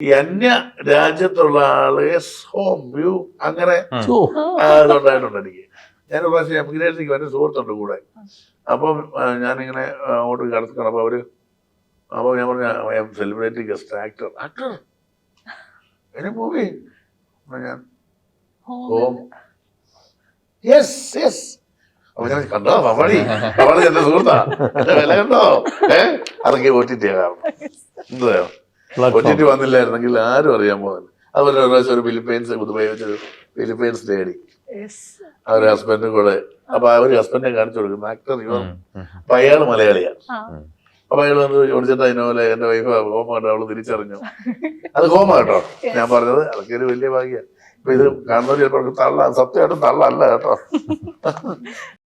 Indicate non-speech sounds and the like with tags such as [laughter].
ഈ അന്യ രാജ്യത്തുള്ള ആളെ ഹോം വ്യൂ അങ്ങനെ അതുണ്ടായിട്ടുണ്ട് എനിക്ക്. ഞാൻ ഒരു പ്രാവശ്യം എമിഗ്രേഷനിക്ക് എന്റെ സുഹൃത്തുണ്ട് കൂടെ. അപ്പം ഞാനിങ്ങനെ അങ്ങോട്ട് കടത്തിക്കണം അപ്പോൾ അവർ അപ്പോൾ ഞാൻ പറഞ്ഞു I'm celebrating guest actor actor any movie ഞാൻ ഹോം യെസ് യെസ് അപ്പൊ ഞാൻ കണ്ടോ പവാടി പവാടി എന്റെ സുഹൃത്താ. എന്റെ വില കണ്ടോ? ഏ? അതൊക്കെ ഒ ടി ടി കാരണം. [laughs] എന്തോ ഒ ടി ടി വന്നില്ലായിരുന്നെങ്കിൽ ആരും അറിയാൻ പോകുന്നില്ല അതുപോലെ ഒരു പ്രാവശ്യം ഒരു ഫിലിപ്പൈൻസ് ദുബായി വെച്ചൊരു ഫിലിപ്പൈൻസ് ലേഡി അവർ ഹസ്ബൻഡും കൂടെ. അപ്പൊ അവർ ഹസ്ബൻഡിനെ കാണിച്ചു കൊടുക്കും ആക്ടർ ഇവർ അപ്പൊ അയാൾ മലയാളിയാണ്. അപ്പൊ അയാൾ വന്ന് ചോദിച്ചിട്ട് അതിനോലെ എന്റെ വൈഫ് ഹോമ കേട്ടോ അവൾ തിരിച്ചറിഞ്ഞു. അത് ഹോമ കേട്ടോ. ഞാൻ പറഞ്ഞത് അതൊക്കെ ഒരു വലിയ ഭാഗ്യ ഇപ്പൊ ഇത് കാണുന്നവർ ചിലപ്പോൾ തള്ള. സത്യമായിട്ടും തള്ളല്ല കേട്ടോ. [laughs]